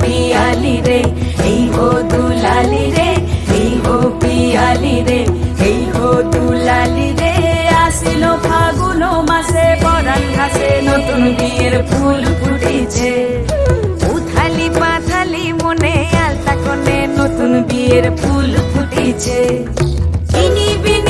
পিয়ালি রে, এই হো দুলালি রে, এই হো পিয়ালি রে, এই হো দুলালি রে। আসিল ফাগুন মাসে পরান ঘাসে নতুন বিয়ের ফুল ফুটিছে। উথালি পাথালি মনে আলতা কোণে নতুন বিয়ের ফুল ফুটিছে। ইনি বিনি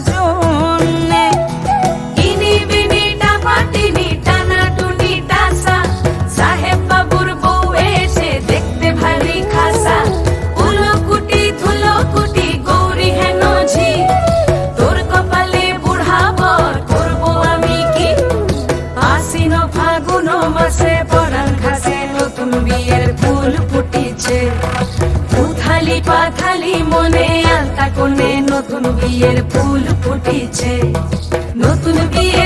ফাগুন মাসে পরান ঘাসে নতুন বিয়ের ফুল ফুটিছে। উথালি পাথালি মনে, আলতা কোণে নতুন বিয়ের ফুল ফুটিছে। নতুন বিয়ে